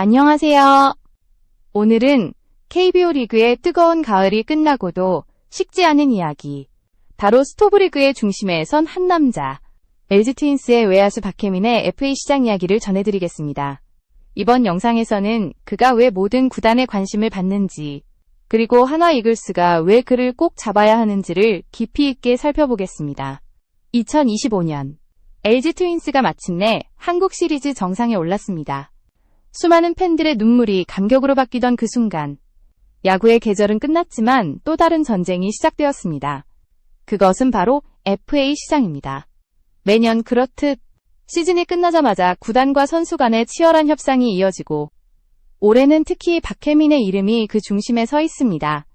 안녕하세요. 오늘은 KBO 리그의 뜨거운 가을이 끝나고도 식지 않은 이야기. 바로 스토브 리그의 중심에 선 한 남자. LG 트윈스의 외야수 박혜민의 FA 시장 이야기를 전해드리겠습니다. 이번 영상에서는 그가 왜 모든 구단의 관심을 받는지, 그리고 한화 이글스가 왜 그를 꼭 잡아야 하는지를 깊이 있게 살펴보겠습니다. 2025년 LG 트윈스가 마침내 한국 시리즈 정상에 올랐습니다. 수많은 팬들의 눈물이 감격으로 바뀌던 그 순간, 야구의 계절은 끝났지만 또 다른 전쟁이 시작되었습니다. 그것은 바로 FA 시장입니다. 매년 그렇듯 시즌이 끝나자마자 구단과 선수 간의 치열한 협상이 이어지고, 올해는 특히 박혜민의 이름이 그 중심에 서 있습니다.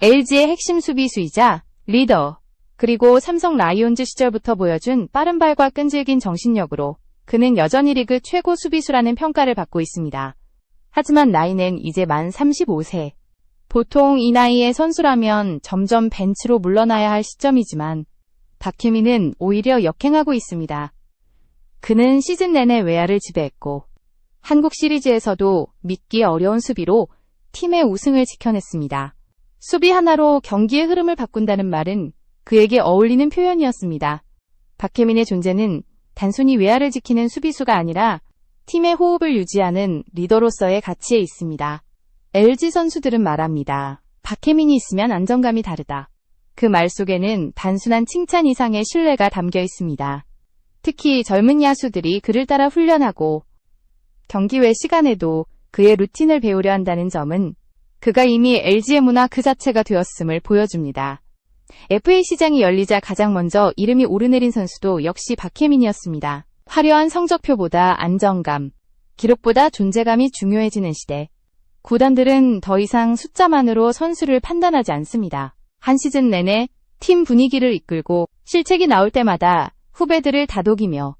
LG의 핵심 수비수이자 리더, 그리고 삼성 라이온즈 시절부터 보여준 빠른 발과 끈질긴 정신력으로 그는 여전히 리그 최고 수비수라는 평가를 받고 있습니다. 하지만 나이는 이제 만 35세. 보통 이 나이의 선수라면 점점 벤치로 물러나야 할 시점이지만 박혜민은 오히려 역행하고 있습니다. 그는 시즌 내내 외야를 지배했고 한국 시리즈에서도 믿기 어려운 수비로 팀의 우승을 지켜냈습니다. 수비 하나로 경기의 흐름을 바꾼다는 말은 그에게 어울리는 표현이었습니다. 박혜민의 존재는 단순히 외야를 지키는 수비수가 아니라 팀의 호흡을 유지하는 리더로서의 가치에 있습니다. LG 선수들은 말합니다. 박혜민이 있으면 안정감이 다르다. 그 말 속에는 단순한 칭찬 이상의 신뢰가 담겨 있습니다. 특히 젊은 야수들이 그를 따라 훈련하고 경기 외 시간에도 그의 루틴을 배우려 한다는 점은 그가 이미 LG의 문화 그 자체가 되었음을 보여줍니다. FA 시장이 열리자 가장 먼저 이름이 오르내린 선수도 역시 박혜민이었습니다. 화려한 성적표보다 안정감, 기록보다 존재감이 중요해지는 시대. 구단들은 더 이상 숫자만으로 선수를 판단하지 않습니다. 한 시즌 내내 팀 분위기를 이끌고 실책이 나올 때마다 후배들을 다독이며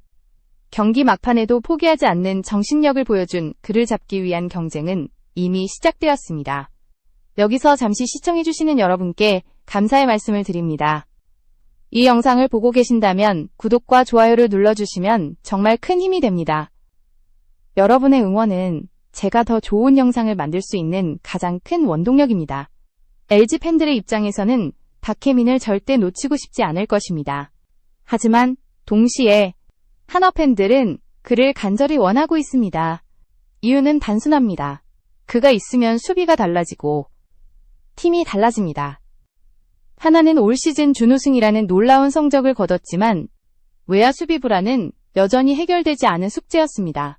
경기 막판에도 포기하지 않는 정신력을 보여준 그를 잡기 위한 경쟁은 이미 시작되었습니다. 여기서 잠시 시청해주시는 여러분께 감사의 말씀을 드립니다. 이 영상을 보고 계신다면 구독과 좋아요를 눌러주시면 정말 큰 힘이 됩니다. 여러분의 응원은 제가 더 좋은 영상을 만들 수 있는 가장 큰 원동력입니다. LG 팬들의 입장에서는 박혜민을 절대 놓치고 싶지 않을 것입니다. 하지만 동시에 한화 팬들은 그를 간절히 원하고 있습니다. 이유는 단순합니다. 그가 있으면 수비가 달라지고 팀이 달라집니다. 하나는 올 시즌 준우승이라는 놀라운 성적을 거뒀지만 외야 수비 불안은 여전히 해결되지 않은 숙제였습니다.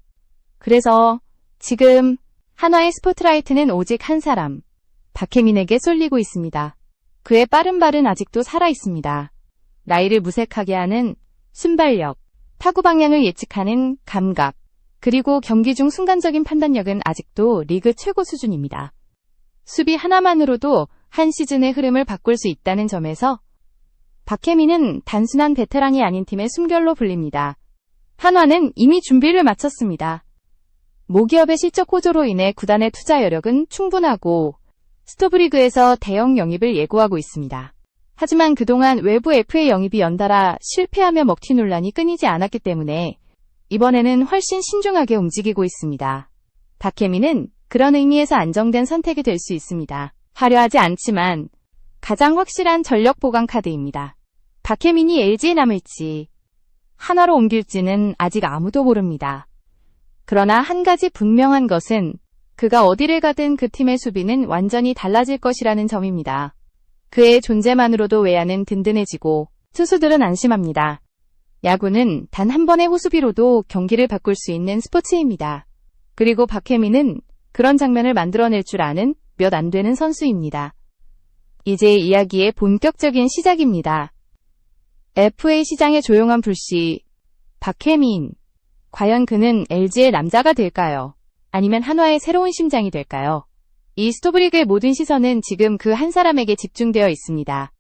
그래서 지금 한화의 스포트라이트는 오직 한 사람, 박혜민에게 쏠리고 있습니다. 그의 빠른 발은 아직도 살아 있습니다. 나이를 무색하게 하는 순발력, 타구 방향을 예측하는 감각, 그리고 경기 중 순간적인 판단력은 아직도 리그 최고 수준입니다. 수비 하나만으로도 한 시즌의 흐름을 바꿀 수 있다는 점에서 박혜민은 단순한 베테랑이 아닌 팀의 숨결로 불립니다. 한화는 이미 준비를 마쳤습니다. 모기업의 실적 호조로 인해 구단의 투자 여력은 충분하고 스토브리그에서 대형 영입을 예고하고 있습니다. 하지만 그동안 외부 FA 영입이 연달아 실패하며 먹튀 논란이 끊이지 않았기 때문에 이번에는 훨씬 신중하게 움직이고 있습니다. 박혜민은 그런 의미에서 안정된 선택이 될 수 있습니다. 화려하지 않지만 가장 확실한 전력 보강 카드입니다. 박혜민이 LG에 남을지 하나로 옮길지는 아직 아무도 모릅니다. 그러나 한 가지 분명한 것은 그가 어디를 가든 그 팀의 수비는 완전히 달라질 것이라는 점입니다. 그의 존재만으로도 외야는 든든해지고 투수들은 안심합니다. 야구는 단 한 번의 호수비로도 경기를 바꿀 수 있는 스포츠입니다. 그리고 박혜민은 그런 장면을 만들어낼 줄 아는 몇 안 되는 선수입니다. 이제 이야기의 본격적인 시작입니다. FA 시장의 조용한 불씨. 박혜민. 과연 그는 LG의 남자가 될까요? 아니면 한화의 새로운 심장이 될까요? 이 스토브리그의 모든 시선은 지금 그 한 사람에게 집중되어 있습니다.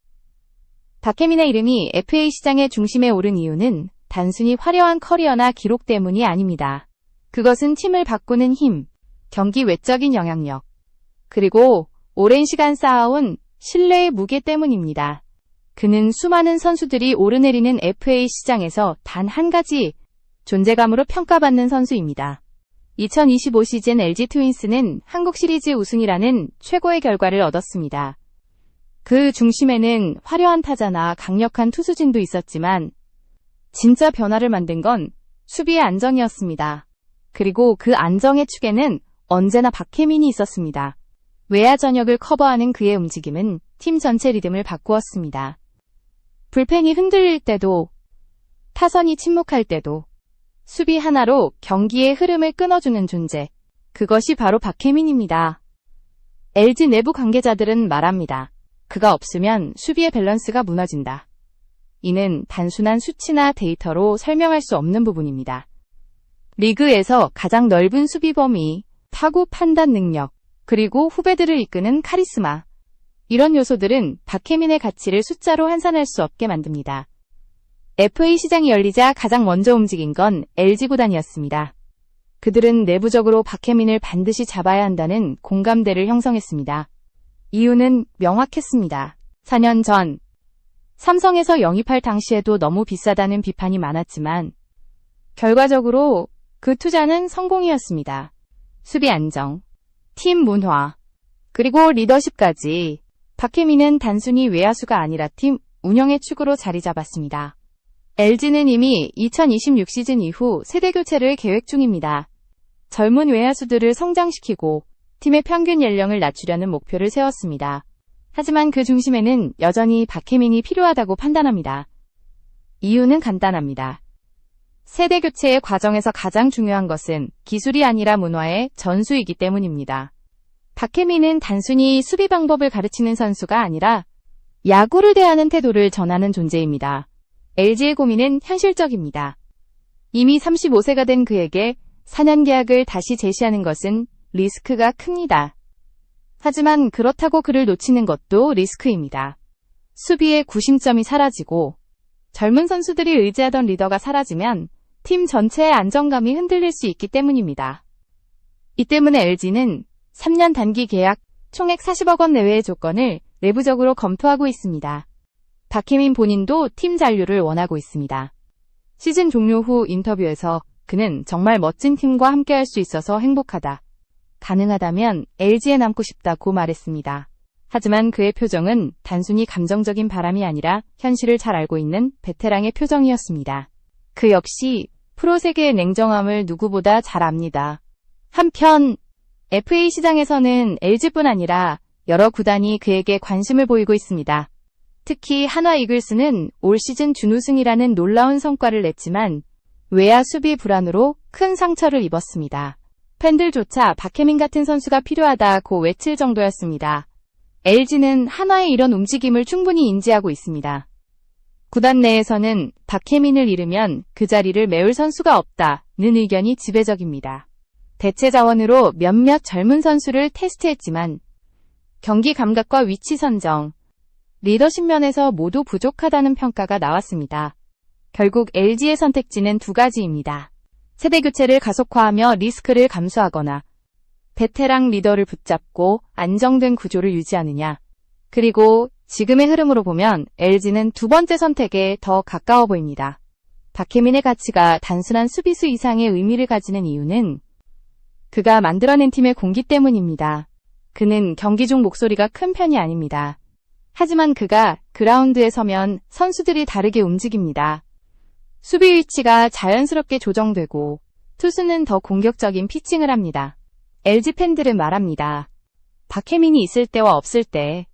박혜민의 이름이 FA 시장의 중심에 오른 이유는 단순히 화려한 커리어나 기록 때문이 아닙니다. 그것은 팀을 바꾸는 힘, 경기 외적인 영향력, 그리고 오랜 시간 쌓아온 신뢰의 무게 때문입니다. 그는 수많은 선수들이 오르내리는 FA 시장에서 단 한 가지 존재감으로 평가받는 선수입니다. 2025 시즌 LG 트윈스는 한국 시리즈 우승이라는 최고의 결과를 얻었습니다. 그 중심에는 화려한 타자나 강력한 투수진도 있었지만 진짜 변화를 만든 건 수비의 안정이었습니다. 그리고 그 안정의 축에는 언제나 박혜민이 있었습니다. 외야 전역을 커버하는 그의 움직임은 팀 전체 리듬을 바꾸었습니다. 불펜이 흔들릴 때도 타선이 침묵할 때도 수비 하나로 경기의 흐름을 끊어주는 존재. 그것이 바로 박혜민입니다. LG 내부 관계자들은 말합니다. 그가 없으면 수비의 밸런스가 무너진다. 이는 단순한 수치나 데이터로 설명할 수 없는 부분입니다. 리그에서 가장 넓은 수비 범위, 타구 판단 능력, 그리고 후배들을 이끄는 카리스마. 이런 요소들은 박혜민의 가치를 숫자로 환산할 수 없게 만듭니다. FA 시장이 열리자 가장 먼저 움직인 건 LG 구단이었습니다. 그들은 내부적으로 박혜민을 반드시 잡아야 한다는 공감대를 형성했습니다. 이유는 명확했습니다. 4년 전 삼성에서 영입할 당시에도 너무 비싸다는 비판이 많았지만 결과적으로 그 투자는 성공이었습니다. 수비 안정, 팀 문화, 그리고 리더십까지 박혜민은 단순히 외야수가 아니라 팀 운영의 축으로 자리 잡았습니다. LG는 이미 2026 시즌 이후 세대 교체를 계획 중입니다. 젊은 외야수들을 성장시키고 팀의 평균 연령을 낮추려는 목표를 세웠습니다. 하지만 그 중심에는 여전히 박혜민이 필요하다고 판단합니다. 이유는 간단합니다. 세대 교체의 과정에서 가장 중요한 것은 기술이 아니라 문화의 전수이기 때문입니다. 박혜민은 단순히 수비 방법을 가르치는 선수가 아니라 야구를 대하는 태도를 전하는 존재입니다. LG의 고민은 현실적입니다. 이미 35세가 된 그에게 4년 계약을 다시 제시하는 것은 리스크가 큽니다. 하지만 그렇다고 그를 놓치는 것도 리스크입니다. 수비의 구심점이 사라지고 젊은 선수들이 의지하던 리더가 사라지면 팀 전체의 안정감이 흔들릴 수 있기 때문입니다. 이 때문에 LG는 3년 단기 계약 총액 40억 원 내외의 조건을 내부적으로 검토하고 있습니다. 박혜민 본인도 팀 잔류를 원하고 있습니다. 시즌 종료 후 인터뷰에서 그는 정말 멋진 팀과 함께할 수 있어서 행복하다. 가능하다면 LG에 남고 싶다고 말했습니다. 하지만 그의 표정은 단순히 감정적인 바람이 아니라 현실을 잘 알고 있는 베테랑의 표정이었습니다. 그 역시 프로 세계의 냉정함을 누구보다 잘 압니다. 한편 FA 시장에서는 LG뿐 아니라 여러 구단이 그에게 관심을 보이고 있습니다. 특히 한화 이글스는 올 시즌 준우승이라는 놀라운 성과를 냈지만 외야 수비 불안으로 큰 상처를 입었습니다. 팬들조차 박혜민 같은 선수가 필요하다고 외칠 정도였습니다. LG는 한화의 이런 움직임을 충분히 인지하고 있습니다. 구단 내에서는 박혜민을 잃으면 그 자리를 메울 선수가 없다는 의견이 지배적입니다. 대체 자원으로 몇몇 젊은 선수를 테스트했지만 경기 감각과 위치 선정, 리더십 면에서 모두 부족하다는 평가가 나왔습니다. 결국 LG의 선택지는 두 가지입니다. 세대 교체를 가속화하며 리스크를 감수하거나 베테랑 리더를 붙잡고 안정된 구조를 유지하느냐. 그리고 지금의 흐름으로 보면 LG는 두 번째 선택에 더 가까워 보입니다. 박혜민의 가치가 단순한 수비수 이상의 의미를 가지는 이유는 그가 만들어낸 팀의 공기 때문입니다. 그는 경기 중 목소리가 큰 편이 아닙니다. 하지만 그가 그라운드에 서면 선수들이 다르게 움직입니다. 수비 위치가 자연스럽게 조정되고 투수는 더 공격적인 피칭을 합니다. LG 팬들은 말합니다. 박혜민이 있을 때와 없을 때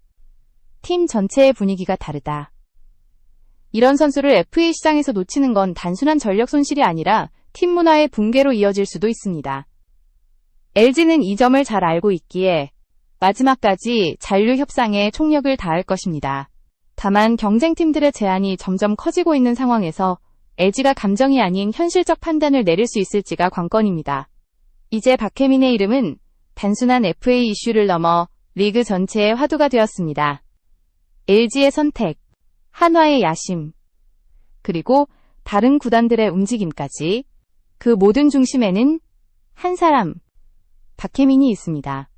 팀 전체의 분위기가 다르다. 이런 선수를 FA 시장에서 놓치는 건 단순한 전력 손실이 아니라 팀 문화의 붕괴로 이어질 수도 있습니다. LG는 이 점을 잘 알고 있기에 마지막까지 잔류 협상에 총력을 다할 것입니다. 다만 경쟁팀들의 제한이 점점 커지고 있는 상황에서 LG가 감정이 아닌 현실적 판단을 내릴 수 있을지가 관건입니다. 이제 박혜민의 이름은 단순한 FA 이슈를 넘어 리그 전체의 화두가 되었습니다. LG의 선택, 한화의 야심, 그리고 다른 구단들의 움직임까지 그 모든 중심에는 한 사람, 박혜민이 있습니다.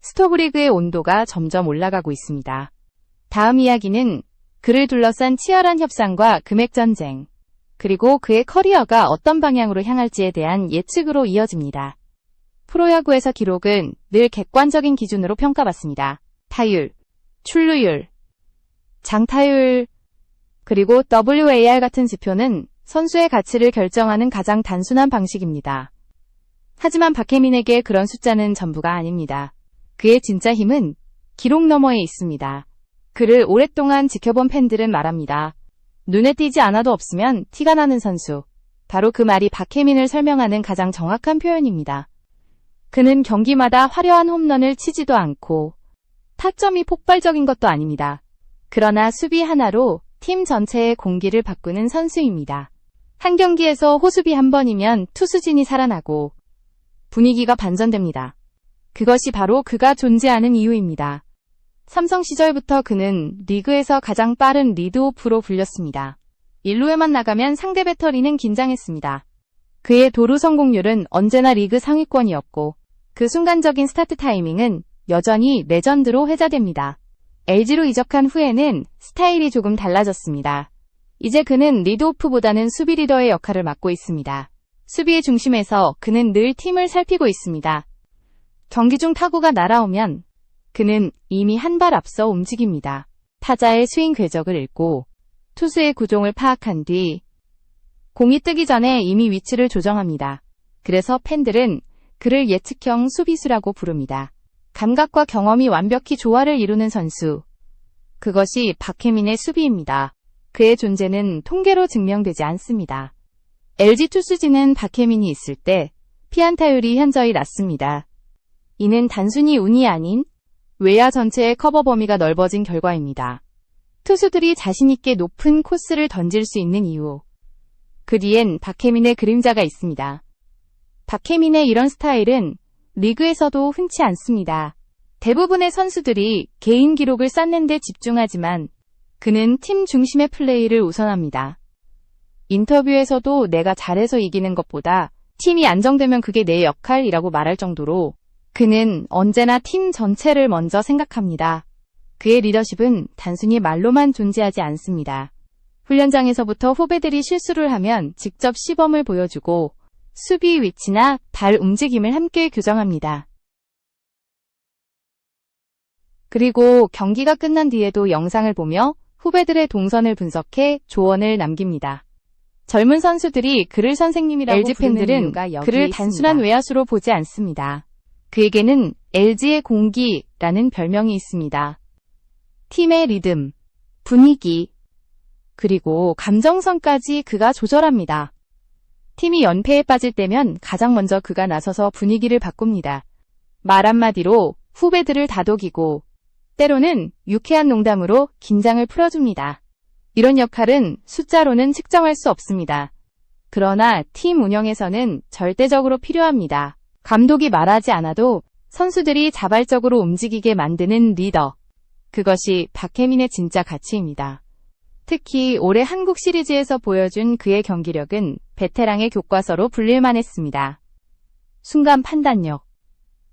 스토브리그의 온도가 점점 올라가고 있습니다. 다음 이야기는 그를 둘러싼 치열한 협상과 금액 전쟁, 그리고 그의 커리어가 어떤 방향으로 향할지에 대한 예측으로 이어집니다. 프로야구에서 기록은 늘 객관적인 기준으로 평가받습니다. 타율, 출루율, 장타율, 그리고 WAR 같은 지표는 선수의 가치를 결정하는 가장 단순한 방식입니다. 하지만 박혜민에게 그런 숫자는 전부가 아닙니다. 그의 진짜 힘은 기록 너머에 있습니다. 그를 오랫동안 지켜본 팬들은 말합니다. 눈에 띄지 않아도 없으면 티가 나는 선수. 바로 그 말이 박혜민을 설명하는 가장 정확한 표현입니다. 그는 경기마다 화려한 홈런을 치지도 않고 타점이 폭발적인 것도 아닙니다. 그러나 수비 하나로 팀 전체의 공기를 바꾸는 선수입니다. 한 경기에서 호수비 한 번이면 투수진이 살아나고 분위기가 반전됩니다. 그것이 바로 그가 존재하는 이유입니다. 삼성 시절부터 그는 리그에서 가장 빠른 리드오프로 불렸습니다. 1루에만 나가면 상대 배터리는 긴장했습니다. 그의 도루 성공률은 언제나 리그 상위권이었고 그 순간적인 스타트 타이밍은 여전히 레전드로 회자됩니다. LG로 이적한 후에는 스타일이 조금 달라졌습니다. 이제 그는 리드오프보다는 수비 리더의 역할을 맡고 있습니다. 수비의 중심에서 그는 늘 팀을 살피고 있습니다. 경기 중 타구가 날아오면 그는 이미 한 발 앞서 움직입니다. 타자의 스윙 궤적을 읽고 투수의 구종을 파악한 뒤 공이 뜨기 전에 이미 위치를 조정합니다. 그래서 팬들은 그를 예측형 수비수라고 부릅니다. 감각과 경험이 완벽히 조화를 이루는 선수. 그것이 박혜민의 수비입니다. 그의 존재는 통계로 증명되지 않습니다. LG 투수진은 박혜민이 있을 때 피안타율이 현저히 낮습니다. 이는 단순히 운이 아닌 외야 전체의 커버 범위가 넓어진 결과입니다. 투수들이 자신있게 높은 코스를 던질 수 있는 이유. 그 뒤엔 박혜민의 그림자가 있습니다. 박혜민의 이런 스타일은 리그에서도 흔치 않습니다. 대부분의 선수들이 개인 기록을 쌓는 데 집중하지만 그는 팀 중심의 플레이를 우선합니다. 인터뷰에서도 내가 잘해서 이기는 것보다 팀이 안정되면 그게 내 역할이라고 말할 정도로 그는 언제나 팀 전체를 먼저 생각합니다. 그의 리더십은 단순히 말로만 존재하지 않습니다. 훈련장에서부터 후배들이 실수를 하면 직접 시범을 보여주고 수비 위치나 발 움직임을 함께 교정합니다. 그리고 경기가 끝난 뒤에도 영상을 보며 후배들의 동선을 분석해 조언을 남깁니다. 젊은 선수들이 그를 선생님이라고 LG 부르는 팬들은 그를 있습니다. 단순한 외야수로 보지 않습니다. 그에게는 LG의 공기라는 별명이 있습니다. 팀의 리듬, 분위기, 그리고 감정선까지 그가 조절합니다. 팀이 연패에 빠질 때면 가장 먼저 그가 나서서 분위기를 바꿉니다. 말 한마디로 후배들을 다독이고 때로는 유쾌한 농담으로 긴장을 풀어줍니다. 이런 역할은 숫자로는 측정할 수 없습니다. 그러나 팀 운영에서는 절대적으로 필요합니다. 감독이 말하지 않아도 선수들이 자발적으로 움직이게 만드는 리더. 그것이 박혜민의 진짜 가치입니다. 특히 올해 한국 시리즈에서 보여준 그의 경기력은 베테랑의 교과서로 불릴만 했습니다. 순간 판단력,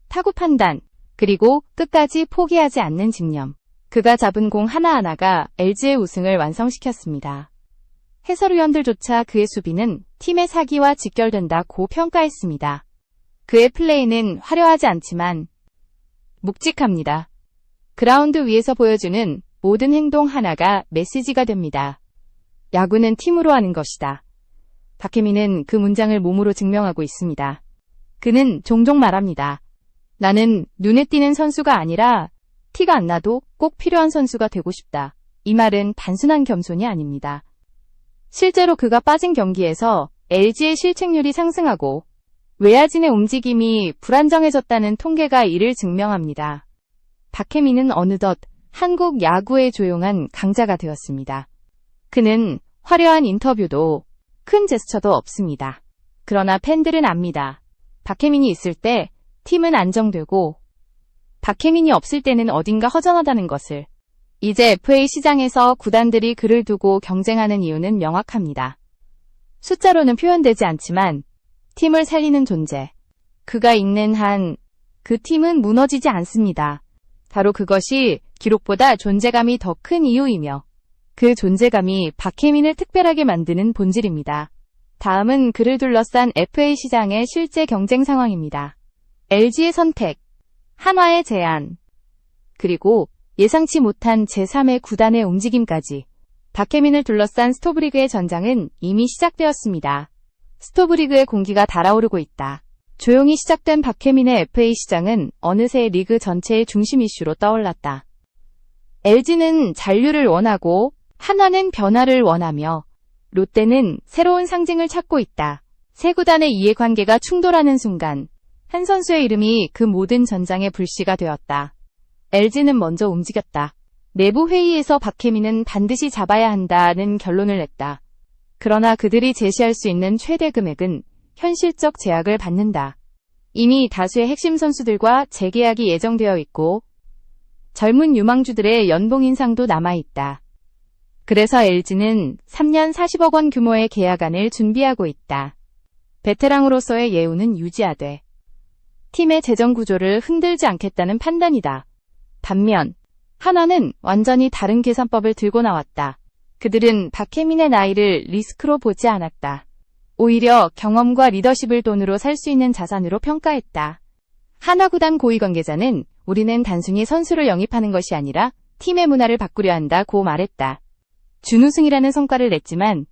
타구 판단, 그리고 끝까지 포기하지 않는 집념. 그가 잡은 공 하나하나가 LG의 우승을 완성시켰습니다. 해설위원들조차 그의 수비는 팀의 사기와 직결된다고 평가했습니다. 그의 플레이는 화려하지 않지만 묵직합니다. 그라운드 위에서 보여주는 모든 행동 하나가 메시지가 됩니다. 야구는 팀으로 하는 것이다. 박혜민은 그 문장을 몸으로 증명하고 있습니다. 그는 종종 말합니다. 나는 눈에 띄는 선수가 아니라 티가 안 나도 꼭 필요한 선수가 되고 싶다. 이 말은 단순한 겸손이 아닙니다. 실제로 그가 빠진 경기에서 LG의 실책률이 상승하고 외야진의 움직임이 불안정해졌다는 통계가 이를 증명합니다. 박혜민은 어느덧 한국 야구의 조용한 강자가 되었습니다. 그는 화려한 인터뷰도 큰 제스처도 없습니다. 그러나 팬들은 압니다. 박혜민이 있을 때 팀은 안정되고 박혜민이 없을 때는 어딘가 허전하다는 것을. 이제 FA 시장에서 구단들이 그를 두고 경쟁하는 이유는 명확합니다. 숫자로는 표현되지 않지만 팀을 살리는 존재. 그가 있는 한 그 팀은 무너지지 않습니다. 바로 그것이 기록보다 존재감이 더 큰 이유이며 그 존재감이 박혜민을 특별하게 만드는 본질입니다. 다음은 그를 둘러싼 FA 시장의 실제 경쟁 상황입니다. LG의 선택, 한화의 제안, 그리고 예상치 못한 제3의 구단의 움직임까지 박혜민을 둘러싼 스토브리그의 전장은 이미 시작되었습니다. 스토브리그의 공기가 달아오르고 있다. 조용히 시작된 박혜민의 FA 시장은 어느새 리그 전체의 중심 이슈로 떠올랐다. LG는 잔류를 원하고 한화는 변화를 원하며 롯데는 새로운 상징을 찾고 있다. 세 구단의 이해관계가 충돌하는 순간 한 선수의 이름이 그 모든 전장의 불씨가 되었다. LG는 먼저 움직였다. 내부 회의에서 박혜민은 반드시 잡아야 한다는 결론을 냈다. 그러나 그들이 제시할 수 있는 최대 금액은 현실적 제약을 받는다. 이미 다수의 핵심 선수들과 재계약이 예정되어 있고 젊은 유망주들의 연봉 인상도 남아있다. 그래서 LG는 3년 40억 원 규모의 계약안을 준비하고 있다. 베테랑으로서의 예우는 유지하되 팀의 재정 구조를 흔들지 않겠다는 판단이다. 반면 하나는 완전히 다른 계산법을 들고 나왔다. 그들은 박혜민의 나이를 리스크로 보지 않았다. 오히려 경험과 리더십을 돈으로 살 수 있는 자산으로 평가했다. 하나구단 고위 관계자는 우리는 단순히 선수를 영입하는 것이 아니라 팀의 문화를 바꾸려 한다고 말했다. 준우승이라는 성과를 냈지만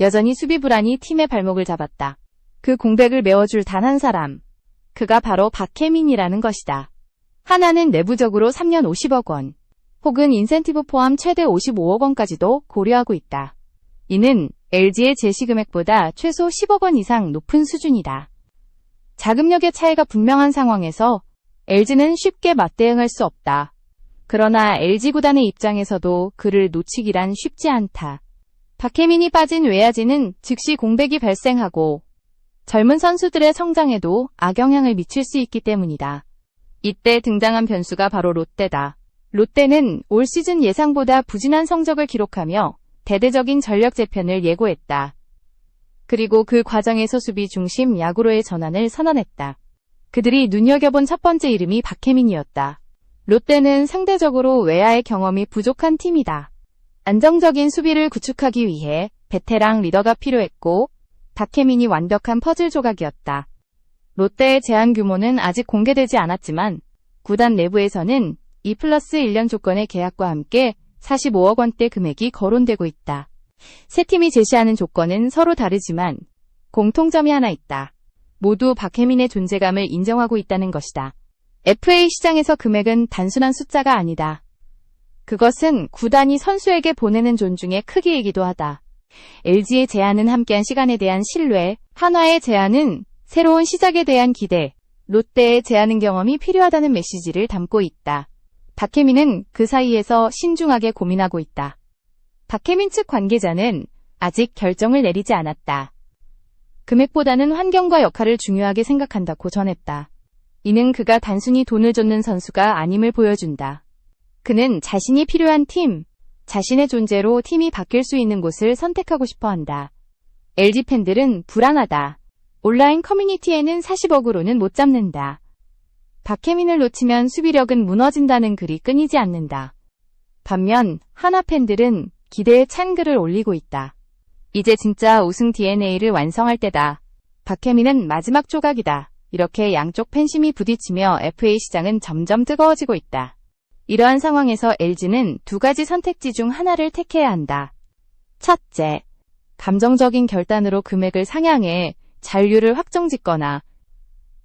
여전히 수비 불안이 팀의 발목을 잡았다. 그 공백을 메워줄 단 한 사람. 그가 바로 박혜민이라는 것이다. 하나는 내부적으로 3년 50억 원, 혹은 인센티브 포함 최대 55억 원까지도 고려하고 있다. 이는 LG의 제시 금액보다 최소 10억 원 이상 높은 수준이다. 자금력의 차이가 분명한 상황에서 LG는 쉽게 맞대응할 수 없다. 그러나 LG 구단의 입장에서도 그를 놓치기란 쉽지 않다. 박혜민이 빠진 외야지는 즉시 공백이 발생하고 젊은 선수들의 성장에도 악영향을 미칠 수 있기 때문이다. 이때 등장한 변수가 바로 롯데다. 롯데는 올 시즌 예상보다 부진한 성적을 기록하며 대대적인 전력 재편을 예고했다. 그리고 그 과정에서 수비 중심 야구로의 전환을 선언했다. 그들이 눈여겨본 첫 번째 이름이 박혜민이었다. 롯데는 상대적으로 외야의 경험이 부족한 팀이다. 안정적인 수비를 구축하기 위해 베테랑 리더가 필요했고 박혜민이 완벽한 퍼즐 조각이었다. 롯데의 제한 규모는 아직 공개되지 않았지만 구단 내부에서는 2 플러스 1년 조건의 계약과 함께 45억 원대 금액이 거론되고 있다. 세 팀이 제시하는 조건은 서로 다르지만 공통점이 하나 있다. 모두 박혜민의 존재감을 인정하고 있다는 것이다. FA 시장에서 금액은 단순한 숫자가 아니다. 그것은 구단이 선수에게 보내는 존중의 크기이기도 하다. LG의 제안은 함께한 시간에 대한 신뢰, 한화의 제안은 새로운 시작에 대한 기대, 롯데의 제안은 경험이 필요하다는 메시지를 담고 있다. 박혜민은 그 사이에서 신중하게 고민하고 있다. 박혜민 측 관계자는 아직 결정을 내리지 않았다. 금액보다는 환경과 역할을 중요하게 생각한다고 전했다. 이는 그가 단순히 돈을 줬는 선수가 아님을 보여준다. 그는 자신이 필요한 팀, 자신의 존재로 팀이 바뀔 수 있는 곳을 선택하고 싶어 한다. LG 팬들은 불안하다. 온라인 커뮤니티에는 40억으로는 못 잡는다. 박혜민을 놓치면 수비력은 무너진다는 글이 끊이지 않는다. 반면 하나 팬들은 기대에 찬 글을 올리고 있다. 이제 진짜 우승 DNA를 완성할 때다. 박혜민은 마지막 조각이다. 이렇게 양쪽 팬심이 부딪히며 FA 시장은 점점 뜨거워지고 있다. 이러한 상황에서 LG는 두 가지 선택지 중 하나를 택해야 한다. 첫째, 감정적인 결단으로 금액을 상향해 잔류를 확정짓거나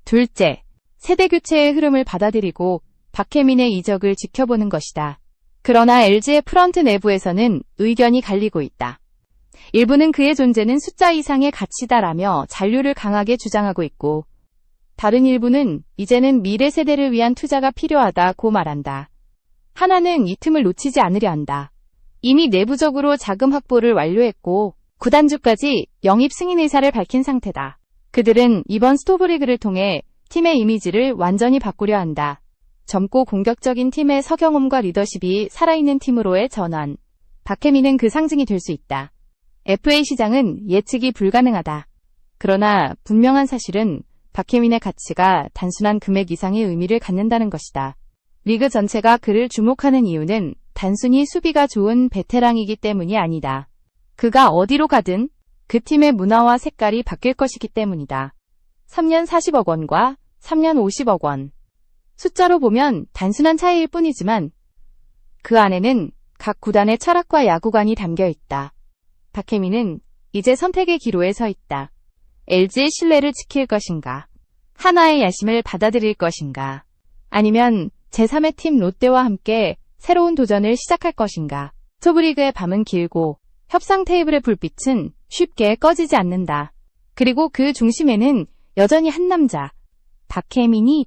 둘째, 세대 교체의 흐름을 받아들이고 박혜민의 이적을 지켜보는 것이다. 그러나 LG의 프런트 내부에서는 의견이 갈리고 있다. 일부는 그의 존재는 숫자 이상의 가치다라며 잔류를 강하게 주장하고 있고, 다른 일부는 이제는 미래 세대를 위한 투자가 필요하다고 말한다. 하나는 이 틈을 놓치지 않으려 한다. 이미 내부적으로 자금 확보를 완료했고, 구단주까지 영입 승인 의사를 밝힌 상태다. 그들은 이번 스토브리그를 통해 팀의 이미지를 완전히 바꾸려 한다. 젊고 공격적인 팀의 서경험과 리더십이 살아있는 팀으로의 전환. 박혜민은 그 상징이 될 수 있다. FA 시장은 예측이 불가능하다. 그러나 분명한 사실은 박혜민의 가치가 단순한 금액 이상의 의미를 갖는다는 것이다. 리그 전체가 그를 주목하는 이유는 단순히 수비가 좋은 베테랑이기 때문이 아니다. 그가 어디로 가든 그 팀의 문화와 색깔이 바뀔 것이기 때문이다. 3년 40억 원과 3년 50억 원. 숫자로 보면 단순한 차이일 뿐이지만 그 안에는 각 구단의 철학과 야구관이 담겨 있다. 박혜민은 이제 선택의 기로에 서 있다. LG의 신뢰를 지킬 것인가? 하나의 야심을 받아들일 것인가? 아니면 제3의 팀 롯데와 함께 새로운 도전을 시작할 것인가? 스토브리그의 밤은 길고 협상 테이블의 불빛은 쉽게 꺼지지 않는다. 그리고 그 중심에는 여전히 한 남자, 박혜민이